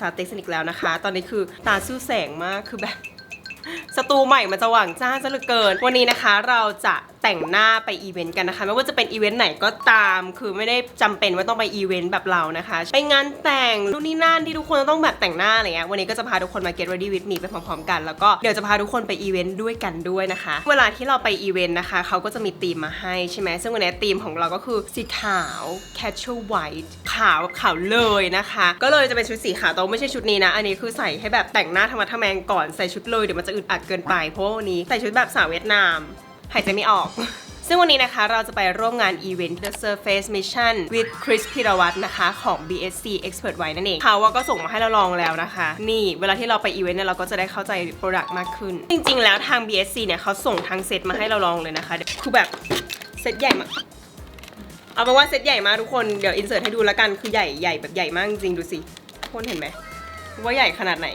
ไม่ติดแต่สเต็กสนิกแล้วนะคะ ตอนนี้คือตาสู้แสงมากคือแบบสตูใหม่มันจะหวังจ้าจะเหลือเกิน วันนี้นะคะเราจะ แต่งหน้าไปอีเวนต์กันนะคะ ไม่ว่าจะเป็นอีเวนต์ไหนก็ตาม คือไม่ได้จำเป็นว่าต้องไปอีเวนต์แบบเรานะคะ ไปงานแต่งนู่นนี่นั่นที่ทุกคนต้องแบบแต่งหน้าอะไรเงี้ยวันนี้ก็จะพาทุกคนมา get ready with me ไปพร้อมๆกันแล้วก็เดี๋ยวจะพาทุกคนไปอีเวนต์ด้วยกันด้วยนะคะ เวลาที่เราไปอีเวนต์นะคะเขาก็จะมีธีมมาให้ใช่ไหมซึ่งวันนี้ธีมของเราก็คือสีขาว casual white ขาวขาวเลยนะคะ ก็เลยจะเป็นชุดสีขาวแต่ไม่ใช่ชุดนี้นะ อันนี้คือใส่ให้แบบแต่งหน้าธรรมะทแมงก่อนใส่ชุดเลยเดี๋ยวมันจะอึดอัดเกินไปเพราะวันนี้ใส่ชุดแบบสาวเวียดนาม หายใจไม่ออก ซึ่งวันนี้นะคะเราจะไปร่วมงานอีเวนต์ The Surface Mission with Chris พิรวัตรนะคะ ของ BSC Expert White นั่นเองเขาว่าก็ส่งมาให้เราลองแล้วนะคะ นี่เวลาที่เราไปอีเวนต์เนี่ยเราก็จะได้เข้าใจ Product มากขึ้น จริง ๆ แล้วทาง BSC เนี่ยเขาส่งทั้งเซตมาให้เราลองเลยนะคะคือแบบเซตใหญ่มากเอาเป็นว่าเซตใหญ่มากทุกคน เดี๋ยวอินเสิร์ตให้ดูแล้วกัน คือใหญ่ใหญ่แบบใหญ่มากจริงๆดูสิทุกคนเห็นไหม ว่าใหญ่ขนาดไหน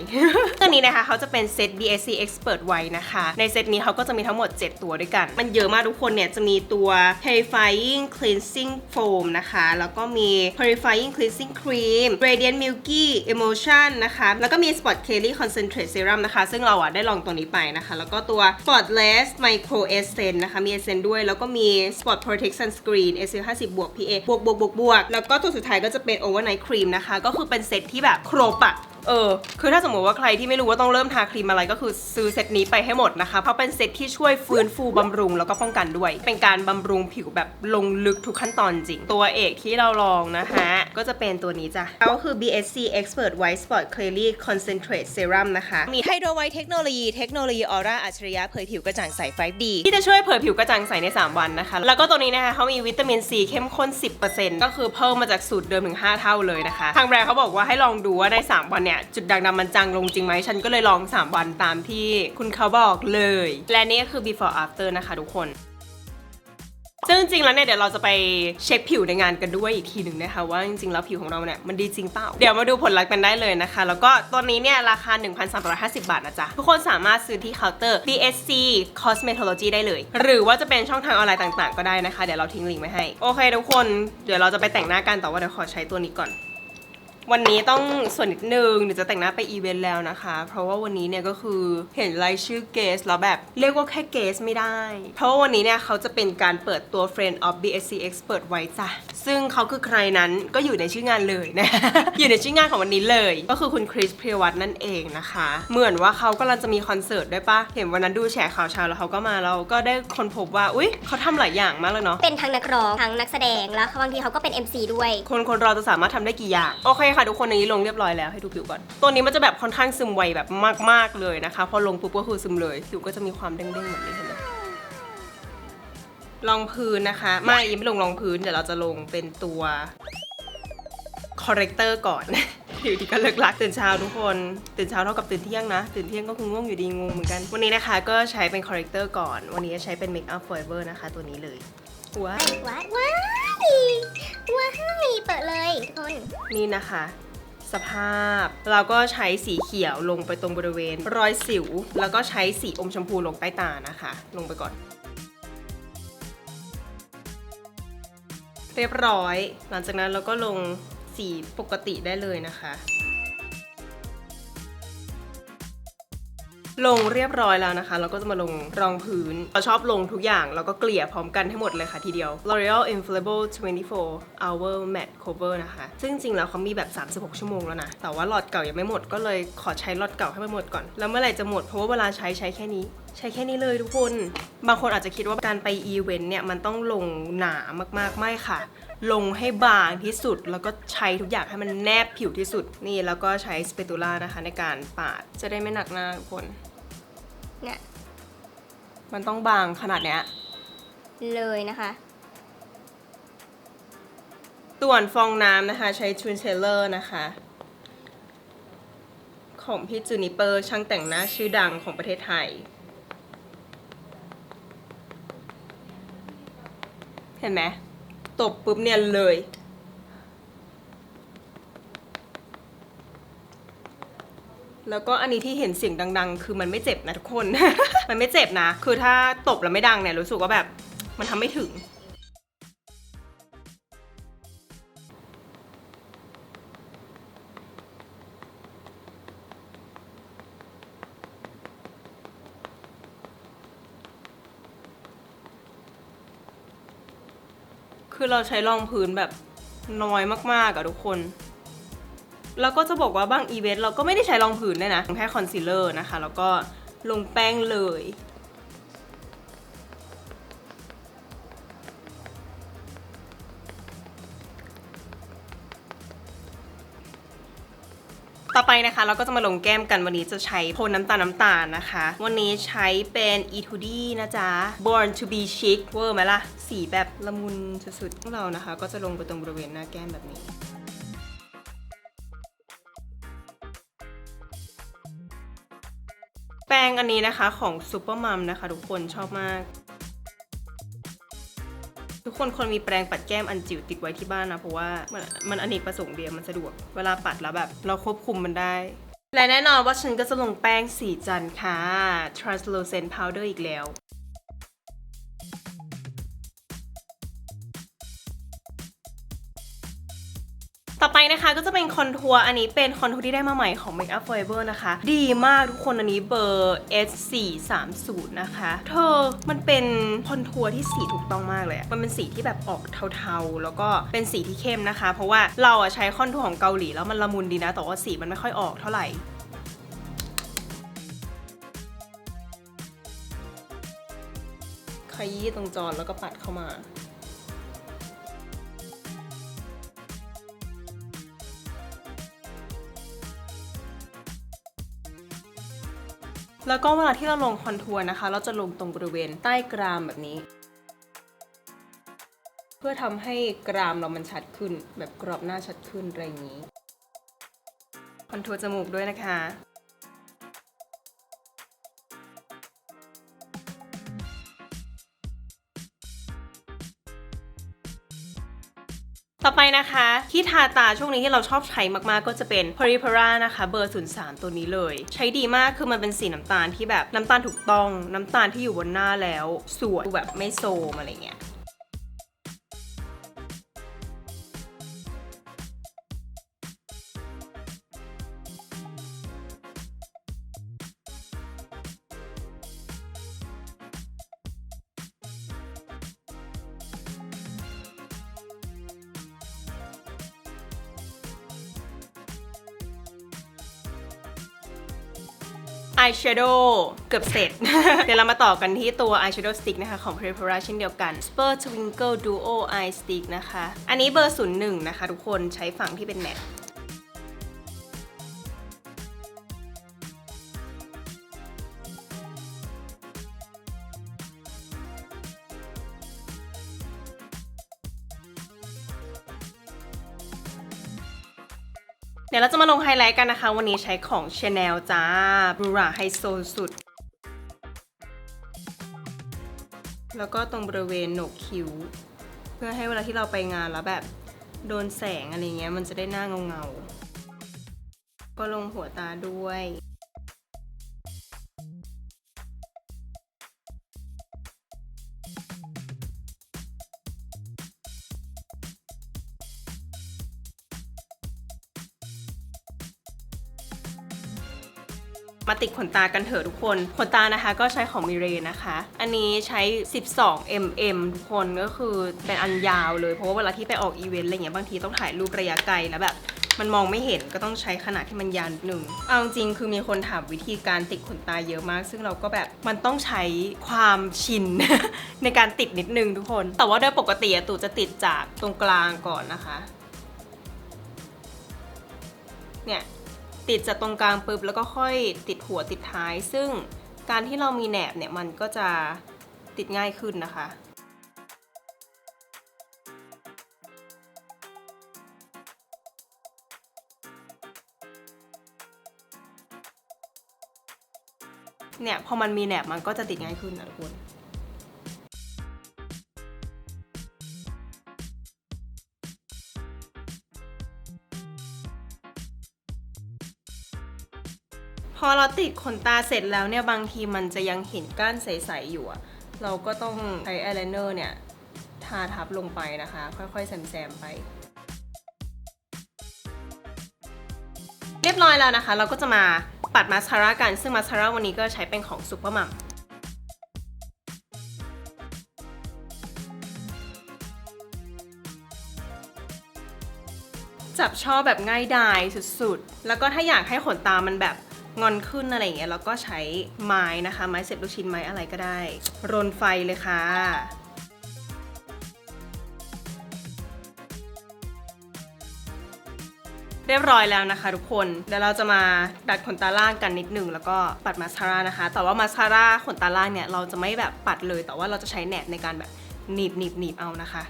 ตัวนี้นะคะเขาจะเป็นเซต BSC Expert ไว้นะคะ ในเซตนี้เขาก็จะมีทั้งหมด 7 ตัวด้วยกัน มันเยอะมากทุกคนเนี่ย จะมีตัว Purifying Cleansing Foam นะคะ แล้วก็มี Purifying Cleansing Cream Radiant Milky Emulsion นะคะ แล้วก็มี Spot Kelly Concentrate Serum นะคะ ซึ่งเราอะได้ลองตัวนี้ไปนะคะ แล้วก็ตัว Spotless Micro Essence นะคะ มี Essence ด้วย แล้วก็มี Spot Protect Sunscreen SPF 50บวก PA บวกบวกบวกบวกแล้วก็ตัวสุดท้ายก็จะเป็น Overnight Cream นะคะ ก็คือเป็นเซตที่แบบครบอะ เออ คือถ้าสมมติว่าใครที่ไม่รู้ว่าต้องเริ่มทาครีมอะไรก็คือซื้อเซตนี้ไปให้หมดนะคะ เพราะเป็นเซตที่ช่วยฟื้นฟูบำรุงแล้วก็ป้องกันด้วย เป็นการบำรุงผิวแบบลงลึกทุกขั้นตอนจริง ตัวเอกที่เราลองนะคะก็จะเป็นตัวนี้จ้ะก็คือ BSC Expert White Spot Clearly Concentrate Serum นะคะ มีไฮโดรไวท์เทคโนโลยีเทคโนโลยีออร่าอัจฉริยะเผยผิวกระจ่างใส 5D ที่จะช่วยเผยผิวกระจ่างใสใน 3 วันนะคะ แล้วก็ตัวนี้นะคะเขามีวิตามินซีเข้มข้น 10%ก็คือเพิ่มมาจากสูตรเดิมถึง 5 เท่าเลยนะคะ ทางแบรนด์เขาบอกว่าให้ลองดูว่าใน 3 วันเนี่ยจุดด่างดำมันจางลงจริงไหมฉันก็เลยลอง 3 วันตามที่คุณเขาบอกเลย และนี่ก็คือ before after นะคะทุกคนซึ่งจริงๆแล้วเนี่ยเดี๋ยวเราจะไปเช็คผิวในงานกันด้วยอีกทีหนึ่งนะคะว่าจริงๆแล้วผิวของเราเนี่ยมันดีจริงเปล่า เดี๋ยวมาดูผลลัพธ์กันได้เลยนะคะ แล้วก็ตัวนี้เนี่ยราคา 1,350 บาทนะจ๊ะ ทุกคนสามารถซื้อที่เคาน์เตอร์ BSC Cosmetology ได้เลย หรือว่าจะเป็นช่องทางออนไลน์ต่างๆ ก็ได้นะคะ เดี๋ยวเราทิ้งลิงก์ไว้ให้ โอเคทุกคนเดี๋ยวเราจะไปแต่งหน้ากันแต่ว่าเดี๋ยวขอใช้ตัวนี้ก่อน วันนี้ต้องส่วนนิดนึงเดี๋ยวจะแต่งหน้าไปอีเวนต์แล้วนะคะ เพราะว่าวันนี้เนี่ยก็คือเห็นรายชื่อเกสแล้วแบบเรียกว่าแค่เกสไม่ได้ เพราะว่าวันนี้เนี่ยเขาจะเป็นการเปิดตัว Friend of BSC Expert ไว้จ้ะซึ่งเขาคือใครนั้นก็อยู่ในชื่องานเลยนะ อยู่ในชื่องานของวันนี้เลย ก็คือคุณคริสเพรวัตนั่นเองนะคะ เหมือนว่าเขากำลังจะมีคอนเสิร์ตด้วยปะเห็นวันนั้นดูแฉข่าวเช้าแล้วเขาก็มาแล้วก็ได้คนพบว่าอุ๊ยเขาทำหลายอย่างมากเลยเนาะเป็นทั้งนักร้องทั้งนักแสดงแล้วบางทีเขาก็เป็น MC ด้วย คนคนเราจะสามารถทำได้กี่อย่างโอเคค่ะทุกคนอันนี้ลงเรียบร้อยแล้วให้ดูผิวก่อน ตัวนี้มันจะแบบค่อนข้างซึมไวแบบมากๆเลยนะคะ พอลงปุ๊บก็คือซึมเลย ผิวก็จะมีความเด้งๆแบบนี้เห็นไหมรองพื้นนะคะ ไม่ยังไม่ลงรองพื้นเดี๋ยวเราจะลงเป็นตัวคอ r เร c เตอร์ก่อนผิวดีก็เลิกลักตื่นเช้าทุกคน ตื่นเช้าเท่ากับตื่นเที่ยงนะ ตื่นเที่ยงก็คือง่วงอยู่ดีงงเหมือนกัน วันนี้นะคะก็ใช้เป็นคอ r เร c เตอร์ก่อน วันนี้จะใช้เป็น Make Up Forever นะคะ ตัวนี้เลยว้าวว้าว ว้ายเปิดเลยทุกคน นี่นะคะ สภาพ เราก็ใช้สีเขียวลงไปตรงบริเวณ รอยสิว แล้วก็ใช้สีอมชมพูลงใต้ตานะคะ ลงไปก่อน เรียบร้อย หลังจากนั้นเราก็ลงสีปกติได้เลยนะคะ ลงเรียบร้อยแล้วนะคะ เราก็จะมาลงรองพื้น เราชอบลงทุกอย่าง แล้วก็เกลี่ยพร้อมกันให้หมดเลยค่ะทีเดียว L'Oreal Infallible 24 Hour Matte Cover นะคะ ซึ่งจริงๆแล้วเขามีแบบ 36 ชั่วโมงแล้วนะ แต่ว่าหลอดเก่ายังไม่หมดก็เลยขอใช้หลอดเก่าให้มันหมดก่อน แล้วเมื่อไหร่จะหมดเพราะว่าเวลาใช้ใช้แค่นี้ใช้แค่นี้เลยทุกคน บางคนอาจจะคิดว่าการไปอีเวนต์เนี่ยมันต้องลงหนามากๆ ไม่ค่ะ ลงให้บางที่สุด แล้วก็ใช้ทุกอย่างให้มันแนบผิวที่สุด นี่แล้วก็ใช้สเปตูล่านะคะในการปาด จะได้ไม่หนักหน้าทุกคน เนี่ยมันต้องบางขนาดเนี้ย เลยนะคะส่วนฟองน้ำนะคะ ใช้ Twin Tailor นะคะ ของพี่จูนิเปอร์ช่างแต่งหน้าชื่อดังของประเทศไทย เห็นไหมตบปุ๊บเนี่ยเลย น แล้วก็อันนี้ที่เห็นเสียงดัง ๆ คือมันไม่เจ็บนะทุกคน มันไม่เจ็บนะ คือถ้าตบแล้วไม่ดังเนี่ยรู้สึกว่าแบบมันทำไม่ถึง คือเราใช้รองพื้นแบบน้อยมากๆอะทุกคน แล้วก็จะบอกว่าบางอีเวนต์เราก็ไม่ได้ใช้รองพื้นด้วยนะแค่คอนซีลเลอร์นะคะ แล้วก็ลงแป้งเลย ต่อไปนะคะเราก็จะมาลงแก้มกันวันนี้จะใช้โทนน้ำตาลน้ำตาลนะคะ วันนี้ใช้เป็น e 2 d นะจ๊ะ Born to be chic เวอร์ไหมล่ะ สีแบบละมุนสุดๆของเรานะคะ ก็จะลงไปตรงบริเวณหน้าแก้มแบบนี้ แป้งอันนี้นะคะของซูเปอร์มัมนะคะทุกคนชอบมาก ทุกคนควรมีแปรงปัดแก้มอันจิ๋วติดไว้ที่บ้านนะ เพราะว่ามันมันอเนกประสงค์เดียวมันสะดวก เวลาปัดแล้วแบบ เราควบคุมมันได้ และแน่นอนว่าฉันก็จะลงแป้งสีจันค่ะ translucent powder อีกแล้ว ต่อไปนะคะก็จะเป็นคอนทัวร์อันนี้เป็นคอนทัวร์ที่ได้มาใหม่ของ Makeup Forever นะคะ ดีมากทุกคนอันนี้เบอร์ S430 นะคะ เธอมันเป็นคอนทัวร์ที่สีถูกต้องมากเลยมันเป็นสีที่แบบออกเทาๆ แล้วก็เป็นสีที่เข้มนะคะ เพราะว่าเราอะใช้คอนทัวร์ของเกาหลีแล้วมันละมุนดีนะ แต่ว่าสีมันไม่ค่อยออกเท่าไหร่ขยี้ตรงจอแล้วก็ปัดเข้ามา แล้วก็เวลาที่เราลงคอนทัวร์นะคะ เราจะลงตรงบริเวณใต้กรามแบบนี้ เพื่อทำให้กรามเรามันชัดขึ้น แบบกรอบหน้าชัดขึ้นอะไรอย่างนี้ คอนทัวร์จมูกด้วยนะคะ ต่อไปนะคะที่ทาตาช่วงนี้ที่เราชอบใช้มากๆก็จะเป็น p o r i p a r a นะคะ เบอร์ 03 ตัวนี้เลย ใช้ดีมากคือมันเป็นสีน้ำตาลที่แบบน้ำตาลถูกต้องน้ำตาลที่อยู่บนหน้าแล้ว สวยแบบไม่โซมอะไรเงี้ยายแชโดว์เกือบเสร็จ เดี๋ยวเรามาต่อกันที่ตัวอายแชโดว์สติ๊กนะคะของ p r e p a r a เช่นเดียวกัน Spur Twinkle Duo Eye Stick นะคะ อันนี้เบอร์ 01 นะคะทุกคนใช้ฝั่งที่เป็นแมตต์ เดี๋ยวเราจะมาลงไฮไลท์กันนะคะ วันนี้ใช้ของ Chanel จ้าบรูราไฮโซสุด แล้วก็ตรงบริเวณโหนกคิ้ว เพื่อให้เวลาที่เราไปงานแล้วแบบโดนแสงอะไรเงี้ยมันจะได้หน้าเงาๆ ก็ลงหัวตาด้วย มาติดขนตากันเถอะทุกคน ขนตานะคะก็ใช้ของมิเรนะคะ อันนี้ใช้ 12 mm ทุกคนก็คือเป็นอันยาวเลย เพราะว่าเวลาที่ไปออกอีเวนต์อะไรเงี้ยบางทีต้องถ่ายรูประยะไกลแล้วแบบมันมองไม่เห็นก็ต้องใช้ขนาดที่มันยาวนิดนึงเอาจริงคือมีคนถามวิธีการติดขนตาเยอะมาก ซึ่งเราก็แบบมันต้องใช้ความชิน ในการติดนิดนึงทุกคน แต่ว่าโดยปกติอะตู่จะติดจากตรงกลางก่อนนะคะ เนี่ย ติดจากตรงกลางปุ๊บแล้วก็ค่อยติดหัวติดท้าย ซึ่งการที่เรามีแหนบเนี่ยมันก็จะติดง่ายขึ้นนะคะ เนี่ยพอมันมีแหนบมันก็จะติดง่ายขึ้นนะทุกคน เราติดขนตาเสร็จแล้วเนี่ยบางทีมันจะยังเห็นก้านใสๆอยู่อะเราก็ต้องใช้อายไลเนอร์เนี่ยทาทับลงไปนะคะ ค่อยๆแซมๆไป เรียบร้อยแล้วนะคะ เราก็จะมาปัดมาสคาร่ากัน ซึ่งมาสคาร่าวันนี้ก็ใช้เป็นของซุปเปอร์มัมจับช่อแบบง่ายดายสุดๆ แล้วก็ถ้าอยากให้ขนตามันแบบ งอนขึ้นอะไรอย่างเงี้ยเราก็ใช้ไม้นะคะ ไม้เสียบลูกชิ้นไม้อะไรก็ได้ รนไฟเลยค่ะเรียบร้อยแล้วนะคะทุกคน เดี๋ยวเราจะมาดัดขนตาล่างกันนิดหนึ่งแล้วก็ปัดมาสคาร่านะคะ แต่ว่ามาสคาร่าขนตาล่างเนี่ยเราจะไม่แบบปัดเลย แต่ว่าเราจะใช้แหนบในการแบบหนีบหนีบหนีบเอานะคะ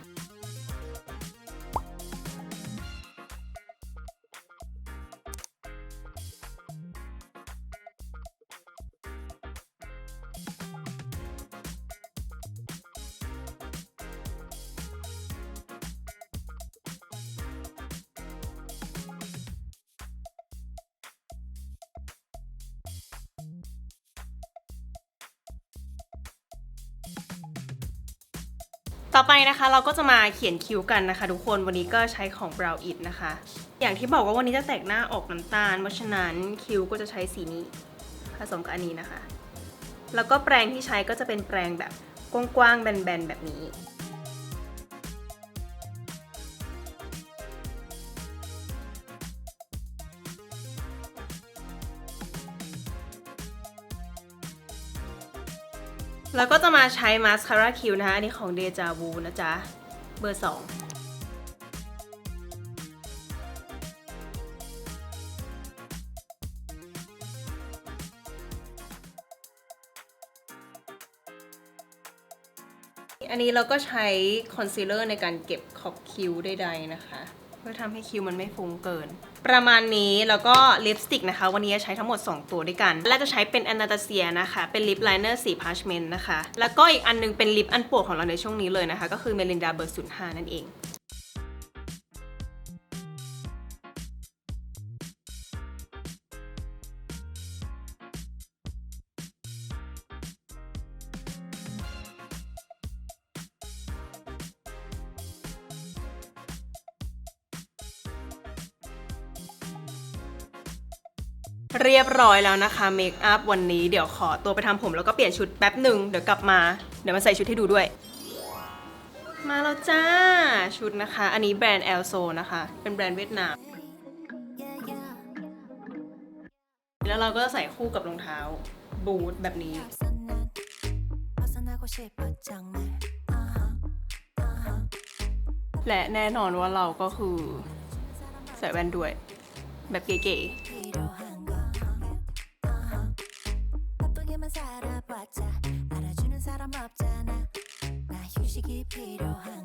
ต่อไปนะคะเราก็จะมาเขียนคิ้วกันนะคะ ทุกคนวันนี้ก็ใช้ของ Brow It นะคะ อย่างที่บอกว่าวันนี้จะแต่งหน้าออกน้ำตาล เพราะฉะนั้นคิ้วก็จะใช้สีนี้ ผสมกับอันนี้นะคะ แล้วก็แปรงที่ใช้ก็จะเป็นแปรงแบบกว้างๆแบนๆแบบนี้ แล้วก็จะมาใช้มาสคาร่าคิวนะคะ อันนี้ของเดจาวูนะจ๊ะ เบอร์ 2อันนี้เราก็ใช้คอนซีลเลอร์ในการเก็บขอบคิ้วใดๆนะคะ เพื่อทำให้คิ้วมันไม่ฟุ้งเกิน ประมาณนี้แล้วก็ลิปสติกนะคะ วันนี้จะใช้ทั้งหมด 2 ตัวด้วยกันและจะใช้เป็นอนาตาเซียนะคะ เป็นลิปไลเนอร์สีพาชเมนต์นะคะ แล้วก็อีกอันนึงเป็นลิปอันโปรดของเราในช่วงนี้เลยนะคะ ก็คือเมลินดาเบอร์ศูนย์ห้านั่นเอง เรียบร้อยแล้วนะคะเมคอัพวันนี้เดี๋ยวขอตัวไปทำผมแล้วก็เปลี่ยนชุดแป๊บหนึ่งเดี๋ยวกลับมา เดี๋ยวมาใส่ชุดให้ดูด้วย มาแล้วจ้าชุดนะคะ อันนี้แบรนด์แอลโซนะคะ เป็นแบรนด์เวียดนาม แล้วเราก็จะใส่คู่กับรองเท้าบูทแบบนี้ และแน่นอนว่าเราก็คือใส่แว่นด้วย แบบเก๋ๆ 필요한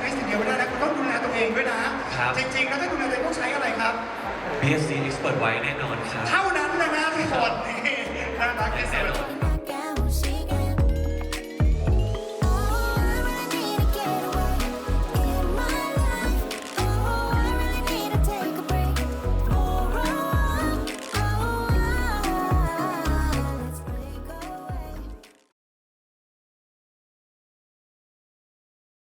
ไอสิ่งเดียวไม่ได้นะคุณต้องดูแลตัวเองด้วยนะ ครับ จริงๆแล้วถ้าดูแลตัวเองต้องใช้อะไรครับ BSC Expert ไว้แน่นอนครับ เท่านั้นนะนะทุกคนนี่น่ารักที่สุด